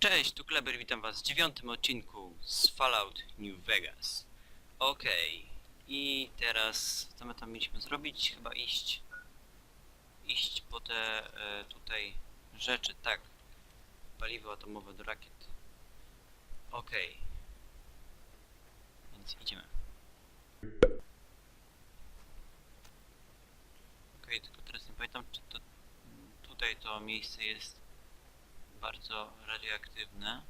Cześć, tu Kleber, witam was w dziewiątym odcinku z Fallout New Vegas. Okej, i teraz co my tam mieliśmy zrobić? Chyba iść... Iść po te e, tutaj rzeczy, tak. Paliwo atomowe do rakiet. Okej. Więc idziemy. Okej, tylko teraz nie pamiętam czy to tutaj to miejsce jest bardzo radioaktywne.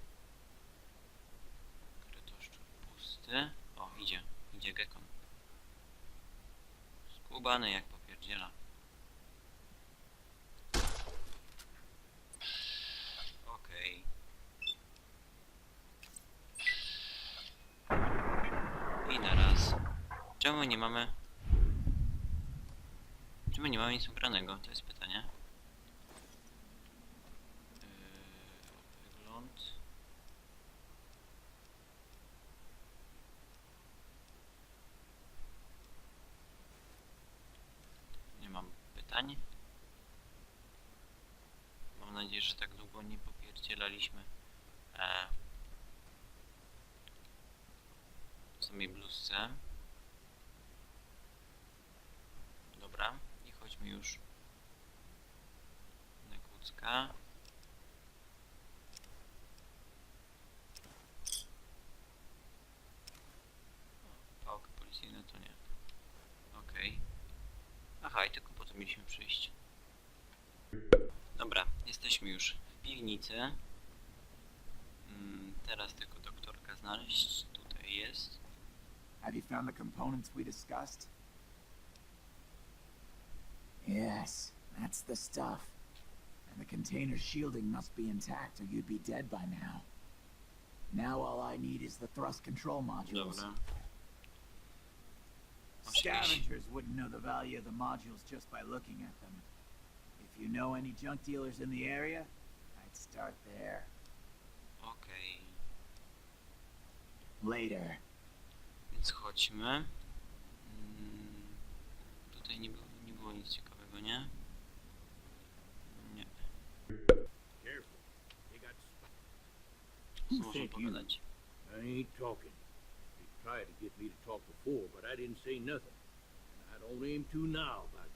Korytarz pusty. O, idzie, idzie gekon. Skubany jak popierdziela. Okej. I na raz. Czemu nie mamy... Czemu nie mamy nic ubranego? To jest pytanie. Yy, wygląd. Nie mam pytań. Mam nadzieję, że tak długo nie popierdzielaliśmy e, w samej bluzce. Dobra, i chodźmy już na kucka. O, Pałkę policyjną to nie. Okej. Aha, i tylko jesteśmy już w piwnicy. Mm, teraz tylko doktorka znaleźć. Tutaj jest. Have you found the components we discussed? Yes, that's the stuff. And the container shielding must be intact or you'd be dead by now. Now all I need is the thrust control modules. Dobra. Scavengers wouldn't know the value of the modules just by looking at them. If you know any junk dealers in the area, I'd start there. Okej. Later. Więc chodźmy. Mm, tutaj nie było, nie było nic ciekawego, nie? Nie. Careful. They got. Co Who możemy sent you? pogadać? I ain't talking. They tried to get me to talk before, but I didn't say nothing. And I don't aim to now, by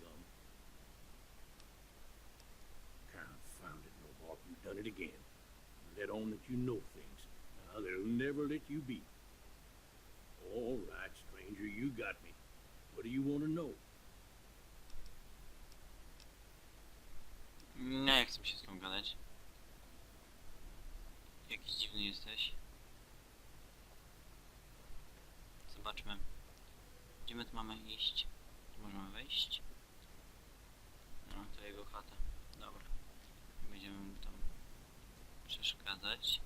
it again. Let on that you know things. Now they'll never let you be. All right, stranger, you got me. What do you want to know? Nie chcę się z tą gadać. Jakiś dziwny jesteś. Zobaczmy. Gdzie my tu mamy iść? Tu możemy wejść? No, to jego chata. Dobra. Będziemy przeszkadzać.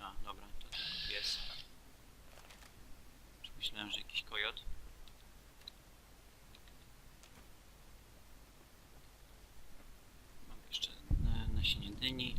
A, dobra, to tylko pies. Myślałem, że jakiś kojot? Mam jeszcze na- nasienie dyni.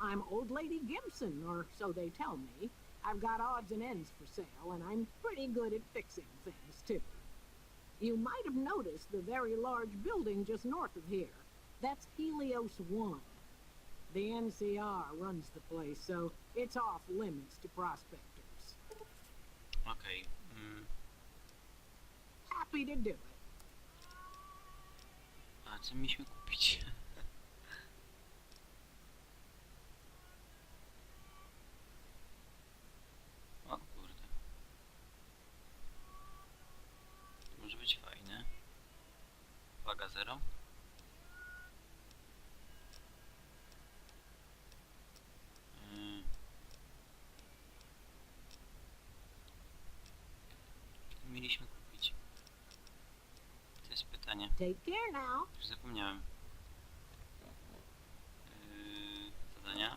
I'm Old Lady Gibson, or so they tell me. I've got odds and ends for sale, and I'm pretty good at fixing things, too. You might have noticed the very large building just north of here. That's Helios 1. The NCR runs the place, so it's off limits to prospectors. Okej. Mm. Happy to do it. A co mieliśmy kupić? Take care now. Już zapomniałem. Yy, zadania.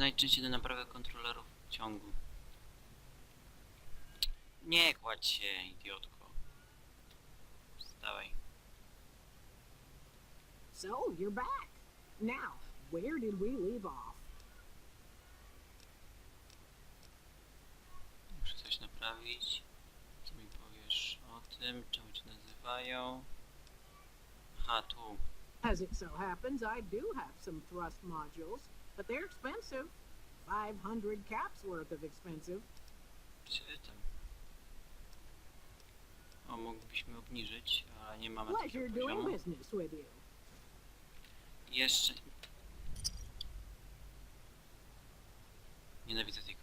Naczycie do naprawy kontrolerów ciągu. Nie kładź się, idiotko. Wstawaj. So, you're back. Now, where did we leave off? Muszę coś naprawić. Co mi powiesz o tym? Czemu cię nazywają? Aha, tu. As it so happens, I do have some thrust modules, but they're expensive. 500 caps worth of expensive. Czytam. O, moglibyśmy obniżyć, ale nie mamy Pleasure takiego doing poziomu. business with you. Jeszcze... Nienawidzę tej.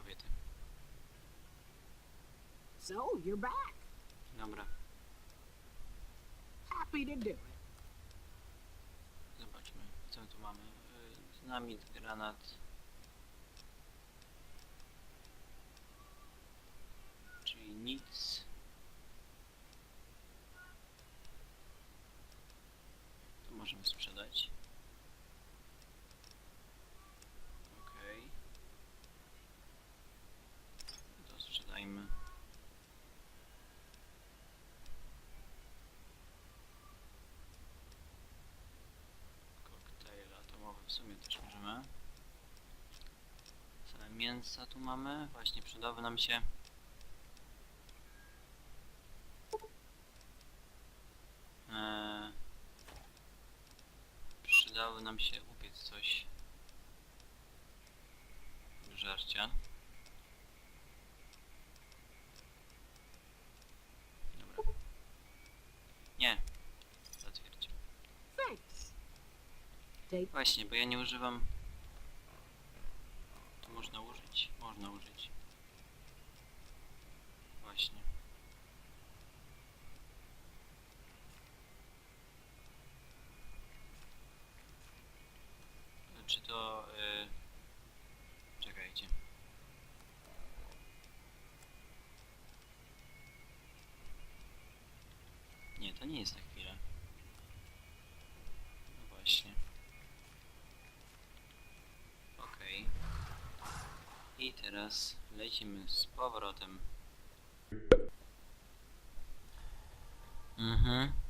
So, you're back. Dobra, Happy to do it. zobaczmy, co tu mamy. Y, Dynamit, granat. Czyli nic. To możemy sprzedać. Okej. To sprzedajmy. Koktajl atomowy w sumie też możemy. Same mięsa tu mamy. Właśnie przydały nam się. Eee, przydały nam się upiec coś do żarcia. Dobra. Nie. Zatwierdź. Właśnie, bo ja nie używam. Tu można użyć? Można użyć. Właśnie. Czy to... y, Czekajcie. Nie, to nie jest na chwilę. No właśnie. Okej. I teraz lecimy z powrotem. Mhm.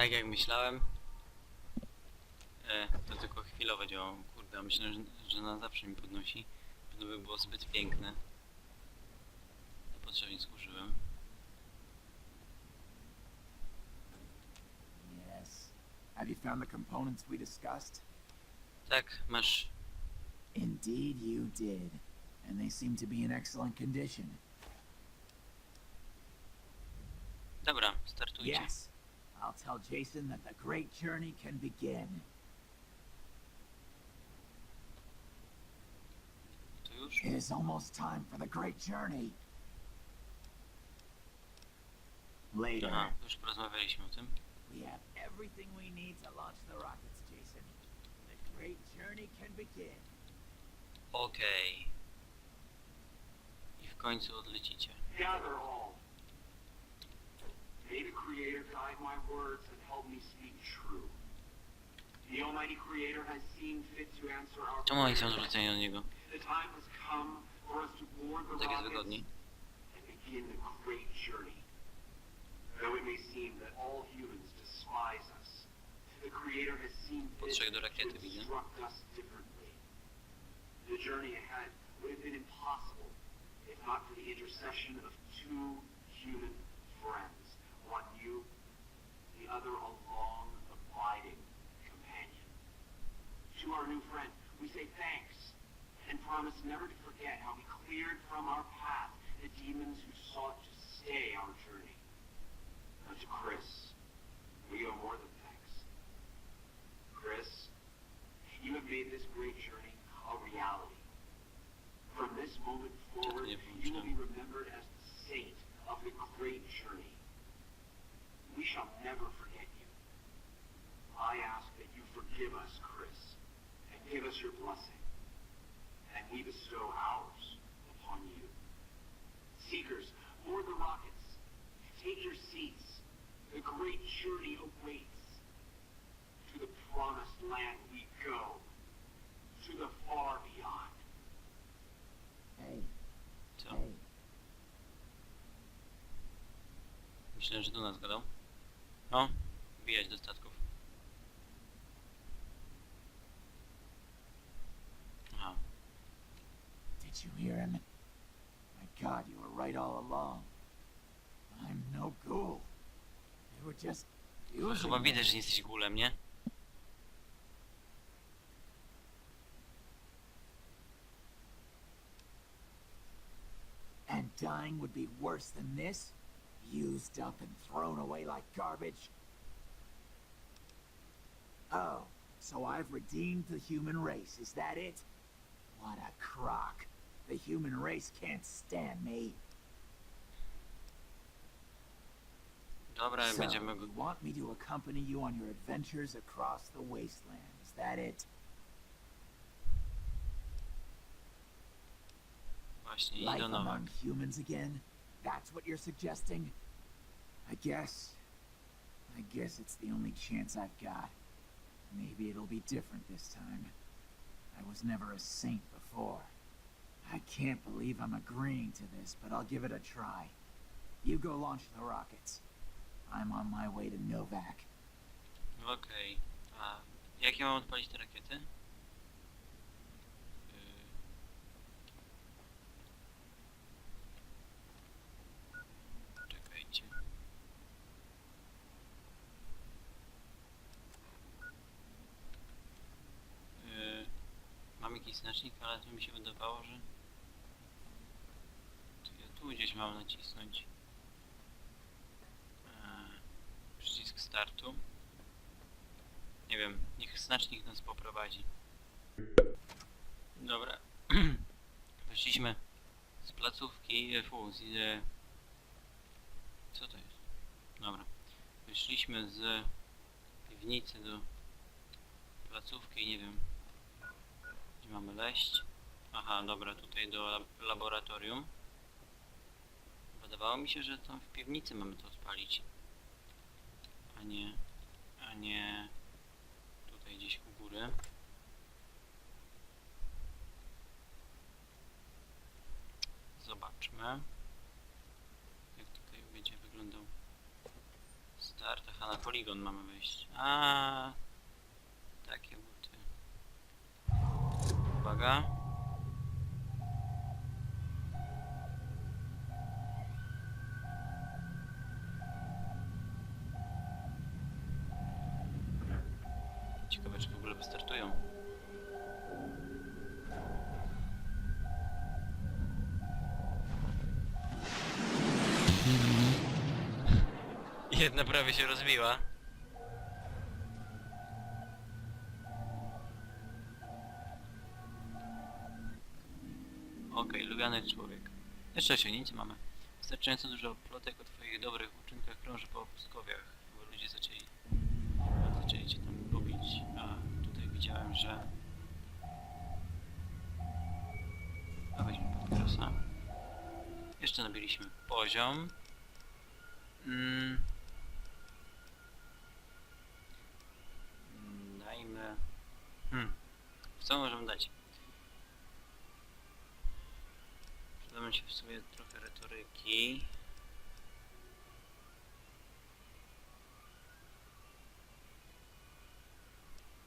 Tak jak myślałem. E, to tylko chwilowo działało. Kurde, myślę, że, że na zawsze mi podnosi. To by było zbyt piękne. Niepotrzebnie zużyłem. Yes. Have you found the components we discussed? Tak, masz Indeed, you did. And they seem to be in excellent condition. Dobra, startujcie. Yes. I'll tell Jason that the great journey can begin. It is almost time for the great journey. Later, Aha, już porozmawialiśmy o tym. we have everything we need to launch the rockets, Jason. The great journey can begin. Okej. I w końcu odlecicie. Gather all. May the Creator guide my words and help me speak true. The Almighty Creator has seen fit to answer our Czemu oni są prayers. zwróceni niego? The time has come for us to board the Tak jest rockets wygodniej. and begin the great journey. Though it may seem that all humans despise us, the Creator has seen fit do to rakiety, instruct us differently. The journey ahead would have been impossible if not for the intercession of two human friends, one you, the other a long abiding companion. To our new friend, we say thanks and promise never to forget how we cleared from our path the demons who sought to stay our journey. Now to Chris, we owe more than thanks. Chris, you have made this great forgive us, Chris, and give us your blessing, and we bestow ours upon you. Seekers, board the rockets. Take your seats. The great journey awaits. To the promised land we go. To the far beyond. Hey. Co? Myślę, że do nas gadał. No, bijać do. Did you hear him? My god, you were right all along. I'm no ghoul. They were just using Chyba me. widać, że nie jesteś gulem, nie? And dying would be worse than this? Used up and thrown away like garbage? Oh, so I've redeemed the human race, is that it? What a crock. The human race can't stand me. Dobra, So, będziemy you want me to accompany you on your adventures across the wasteland, is that it? Właśnie, i Life do Nowak. among humans again? That's what you're suggesting? I guess. I guess it's the only chance I've got. Maybe it'll be different this time. I was never a saint before. I can't believe I'm agreeing to this, but I'll give it a try. You go launch the rockets. I'm on my way to Novak. Okej. A um, jakie mam odpalić te rakiety? Yy. Czekajcie. Yy, eh, Mam jakiś znacznik, ale to mi się wydawało, że... Tu gdzieś mam nacisnąć. Yy, Przycisk startu. Nie wiem, niech znacznik nas poprowadzi. Dobra. Wyszliśmy z placówki, e, fu, z... e, Co to jest? Dobra. Wyszliśmy z piwnicy do placówki, nie wiem. Gdzie mamy leść? Aha, dobra, tutaj do lab laboratorium. Wydawało mi się, że tam w piwnicy mamy to odpalić. A nie... A nie... Tutaj gdzieś u góry. Zobaczmy. Jak tutaj będzie wyglądał start. Aha, na poligon mamy wejść. A, takie buty. Uwaga. Jedna prawie się rozbiła. Okej, lubiany człowiek. Jeszcze osiągnięcie mamy. Wystarczająco dużo plotek o twoich dobrych uczynkach krąży po pustkowiach, bo ludzie zaczęli zaczęli cię tam lubić, a tutaj widziałem, że... A weźmy papierosa. Jeszcze nabiliśmy poziom. Mm, Hmm. Co możemy dać? Przydamy się w sobie trochę retoryki.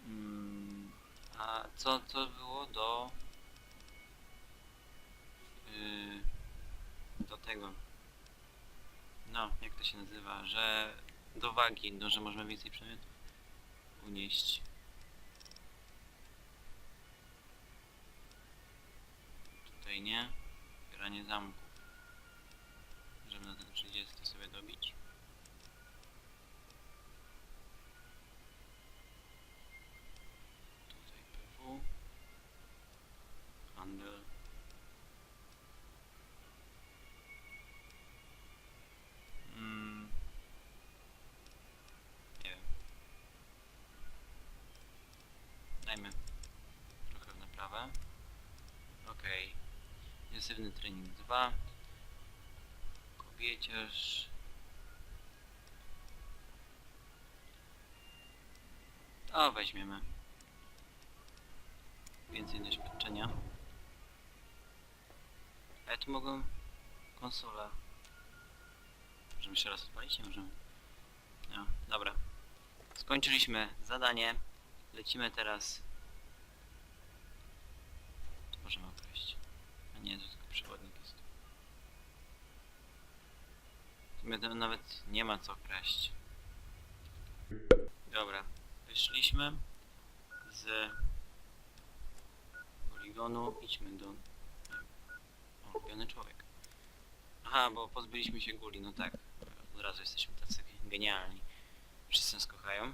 Mm, A co to było do... Yy, do tego... No, jak to się nazywa, że do wagi, no, że możemy więcej przedmiotów unieść. Tutaj nie. Granie zamków. Żeby na ten 30 sobie dobić. Tutaj PW. Handel. Mm. Nie wiem. Dajmy trochę w naprawę. Okej. Intensywny trening 2. Kobieciarz. O, weźmiemy. Więcej doświadczenia. A ja tu mogę konsola Możemy jeszcze raz odpalić? Nie możemy. No, dobra. Skończyliśmy zadanie. Lecimy teraz. Możemy okraść. A nie, to tylko przewodnik jest. W sumie to nawet nie ma co kraść. Dobra. Wyszliśmy z poligonu. Idźmy do... Ulubiony człowiek. Aha, bo pozbyliśmy się guli, no tak. Od razu jesteśmy tacy genialni. Wszyscy nas kochają.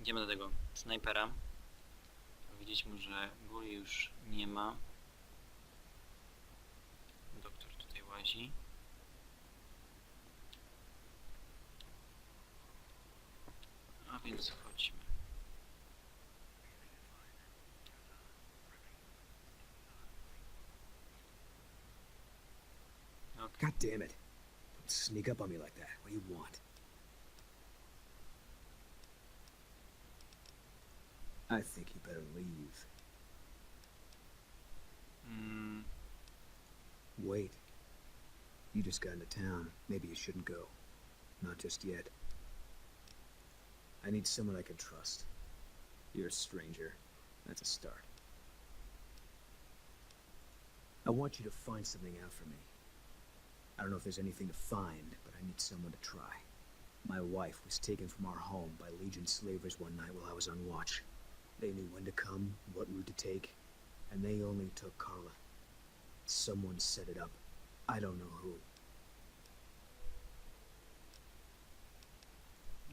Idziemy do tego snajpera. Powiedzieć mu, że guli już nie ma. Doktor tutaj łazi. A więc chodźmy. Okay. God damn it. Don't sneak up on me like that. What do you want? I think you better leave. Mm, Wait. You just got into town. Maybe you shouldn't go. Not just yet. I need someone I can trust. You're a stranger. That's a start. I want you to find something out for me. I don't know if there's anything to find, but I need someone to try. My wife was taken from our home by Legion slavers one night while I was on watch. They knew when to come, what route to take, and they only took Carla. Someone set it up. I don't know who.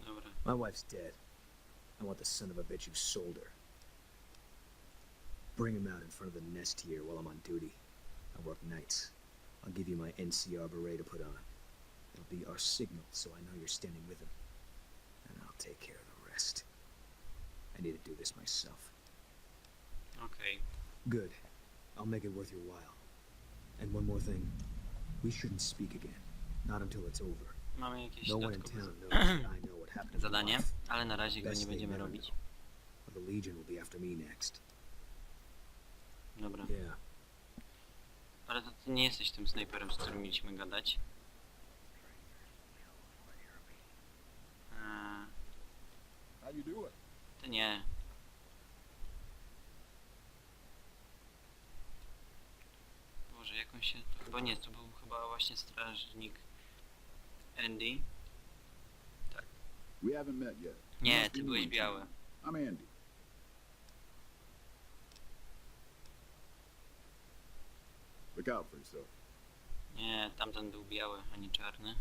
dobra. My wife's dead. I want the son of a bitch who sold her. Bring him out in front of the nest here while I'm on duty. I work nights. I'll give you my NCR beret to put on. It'll be our signal so I know you're standing with him. And I'll take care of the rest. I need to do this myself. Okay. Good. I'll make it worth your while. And one more thing. We shouldn't speak again. Not until it's over. No one in town knows that I know zadanie, ale na razie go nie będziemy robić. Dobra. Ale to ty nie jesteś tym snajperem, z którym mieliśmy gadać. Eee, ty nie. Boże, jak on się... To chyba nie, to był chyba właśnie strażnik Andy. We haven't met yet. Nie, ty byłeś biały. I'm Andy. Look out for yourself. Nie, tamten był biały, a nie czarny.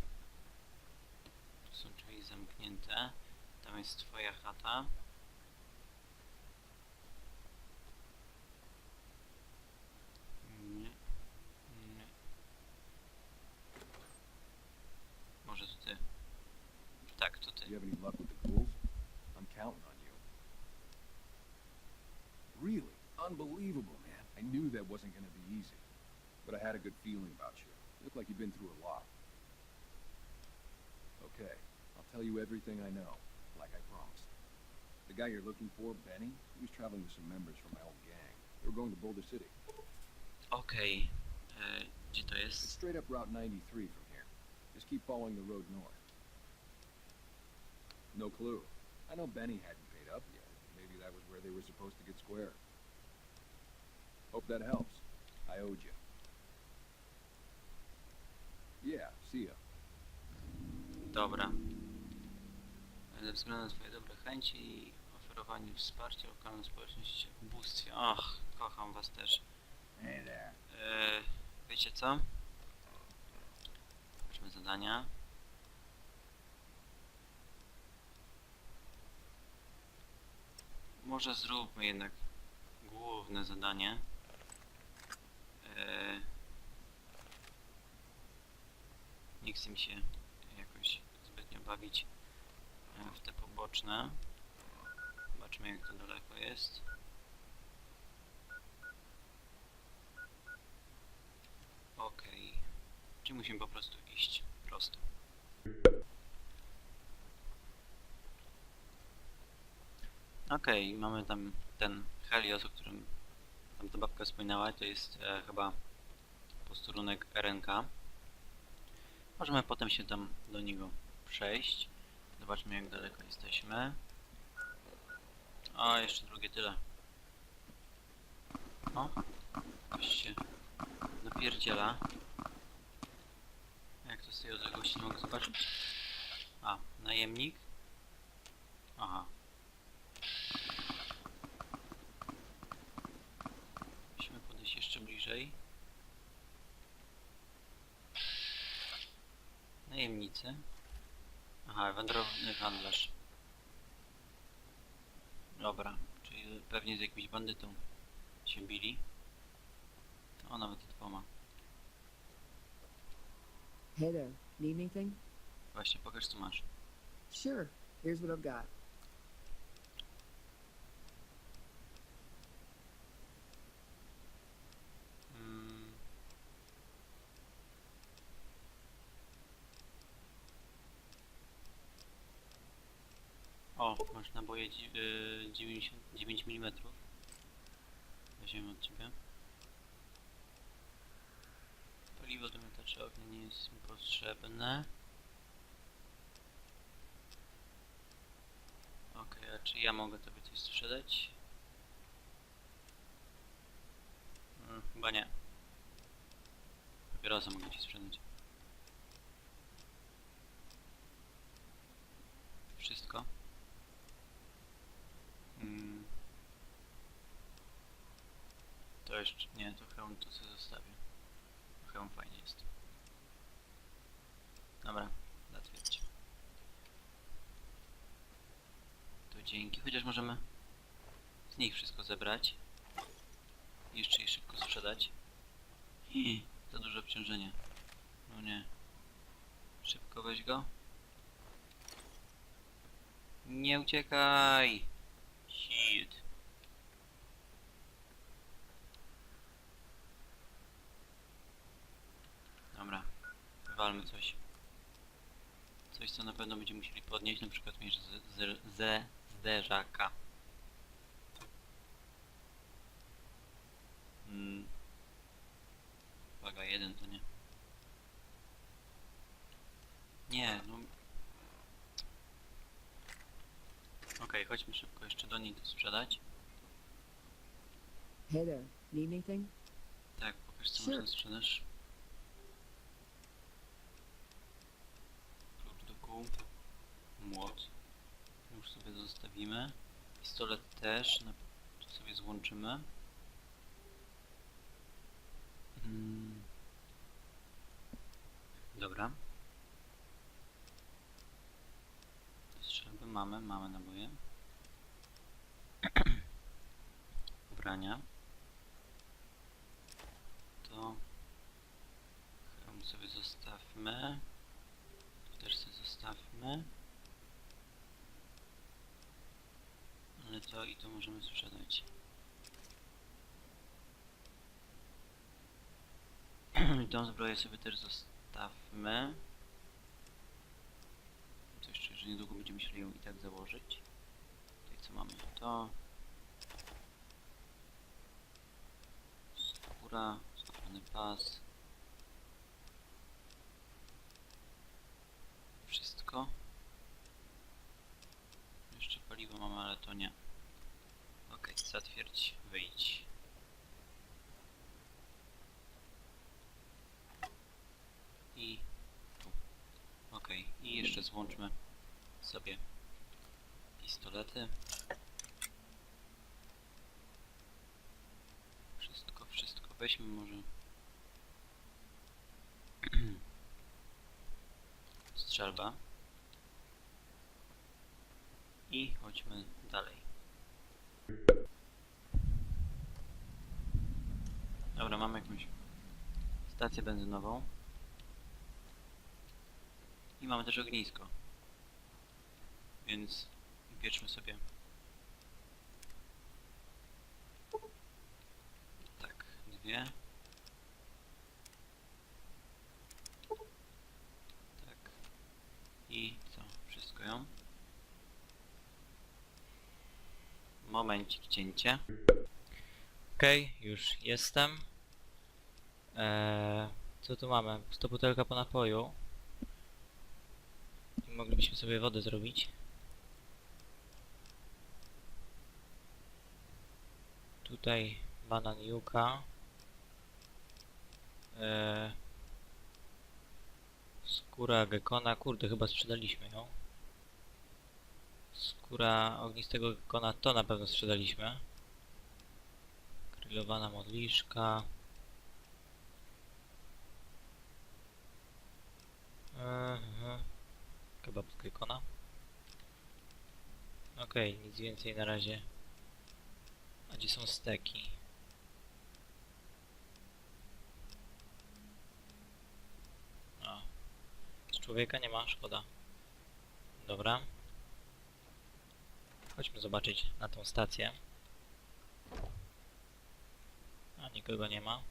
Tu są drzwi zamknięte. Tam jest twoja chata. You have any luck with the ghouls? I'm counting on you. Really? Unbelievable, man. I knew that wasn't gonna be easy. But I had a good feeling about you. You look like you've been through a lot. Okay, I'll tell you everything I know, like I promised. The guy you're looking for, Benny, he was traveling with some members from my old gang. They were going to Boulder City. Okay, uh, E, Gdzie to It's straight up Route 93 from here. Just keep following the road north. No clue. I know Benny hadn't paid up yet. Maybe that was where they were supposed to get square. Hope that helps. I owed you. Yeah, see ya. Dobra. Ze względu na twoje dobre chęci i oferowaniu wsparcia lokalnej społeczności w ubóstwie. Och, kocham was też. Hey there. E, wiecie co? Zobaczmy zadania. Może zróbmy jednak główne zadanie. E, nie chce mi się jakoś zbytnio bawić e, w te poboczne. Zobaczmy jak to daleko jest. Okej. Czy musimy po prostu iść prosto? Okej, mamy tam ten Helios, o którym tam ta babka wspominała, to jest e, chyba posterunek RNK. Możemy potem się tam do niego przejść. Zobaczmy jak daleko jesteśmy. O, jeszcze drugie tyle. O, ktoś się napierdziela. Jak to z tej odległości nie mogę zobaczyć? A, najemnik? Aha. Musimy podejść jeszcze bliżej. Najemnicy. Aha, wędrowny handlarz. Dobra, czyli pewnie z jakimś bandytą się bili. O, nawet dwoma. Hey there, need anything? Właśnie, pokaż co masz. Sure, here's what I've got. Mm. O, masz naboje dzi- y, 99 mm. Weźmiemy od ciebie. Paliwo do miotaczy ognia nie jest mi potrzebne. Okej, a czy ja mogę tobie coś sprzedać? Mm, chyba nie. Papierosa mogę ci sprzedać. Wszystko. Mm. To jeszcze, nie, to sobie zostawię. Hełm fajnie jest. Dobra, zatwierdź. To dzięki, chociaż możemy z nich wszystko zebrać. Jeszcze je szybko sprzedać. I za duże obciążenie. No nie. Szybko weź go. Nie uciekaj! Shit. Dobra. Wywalmy coś. Coś, co na pewno będziemy musieli podnieść, na przykład mierz ze, ze, ze zderzaka. Mm. Uwaga, jeden to nie. Nie, no... Okej, chodźmy szybko jeszcze do niej to sprzedać. Hey there, need anything? Tak, pokaż co Sure. masz na kół. Młot. Już sobie zostawimy. Pistolet też. Tu sobie złączymy. Mm. Dobra. Strzelby mamy, mamy naboje. Ubrania. To hełm sobie zostawmy. Ale to i to możemy sprzedać. Tą zbroję sobie też zostawmy. To jeszcze, że niedługo będziemy musieli ją i tak założyć. Tutaj co mamy? To. Skóra, skórzany pas. Wszystko. Jeszcze paliwo mamy, ale to nie. Okej, zatwierdź, wyjdź. I. Okej, i jeszcze złączmy sobie pistolety. Wszystko, wszystko. Weźmy może. Strzelba. I chodźmy dalej. Dobra, mamy jakąś stację benzynową. I mamy też ognisko. Więc pieczmy sobie. Tak, dwie. Tak. I co? Wszystko ją? Momencik cięcie. Okej, już jestem. Eee, co tu mamy? 100 butelka po napoju. moglibyśmy sobie wodę zrobić. Tutaj banan yuka. Eee, skóra gekona, kurde chyba sprzedaliśmy ją. Skóra ognistego gekona to na pewno sprzedaliśmy. Grillowana modliszka. Mhm. Kebab z gekona. Okej, nic więcej na razie. A gdzie są steki? A. Z człowieka nie ma, szkoda. Dobra. Chodźmy zobaczyć na tą stację. A nikogo nie ma.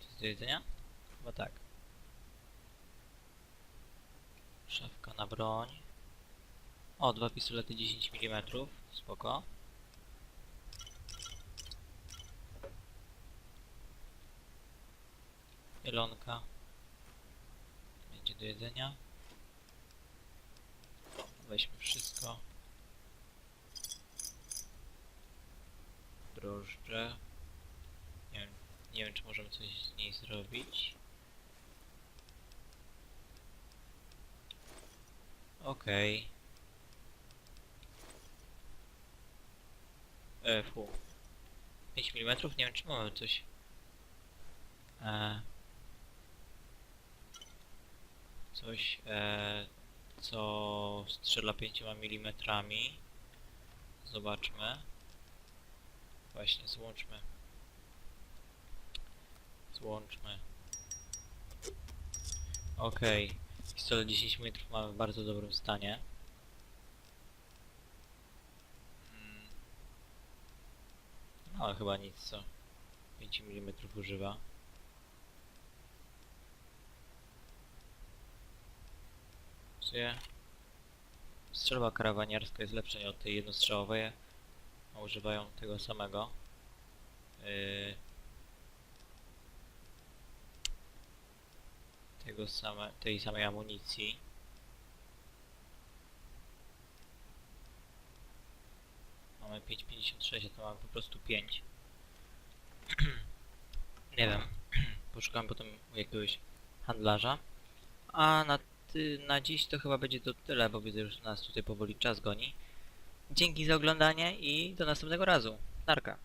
Coś do jedzenia? Chyba tak. Szafka na broń. O, dwa pistolety 10 mm. Spoko. Mielonka. Będzie do jedzenia. Weźmy wszystko. Drożdże. Nie wiem, nie wiem czy możemy coś z niej zrobić. Okej. E, fu. 5 mm? Nie wiem czy mamy coś. E, coś, e, co strzela 5 mm. Zobaczmy. Właśnie, złączmy. Złączmy. Okej. Pistolet 10 mm mamy w bardzo dobrym stanie. Mm. No chyba nic co 5 mm używa. Gdzie? Strzelba karawaniarska jest lepsza od tej jednostrzałowej, a używają tego samego. Yy, tego same, tej samej amunicji. Mamy 5,56, a to mamy po prostu 5. Nie wiem. Poszukam potem jakiegoś handlarza. A na, na dziś to chyba będzie to tyle, bo widzę już nas tutaj powoli czas goni. Dzięki za oglądanie i do następnego razu. Narka.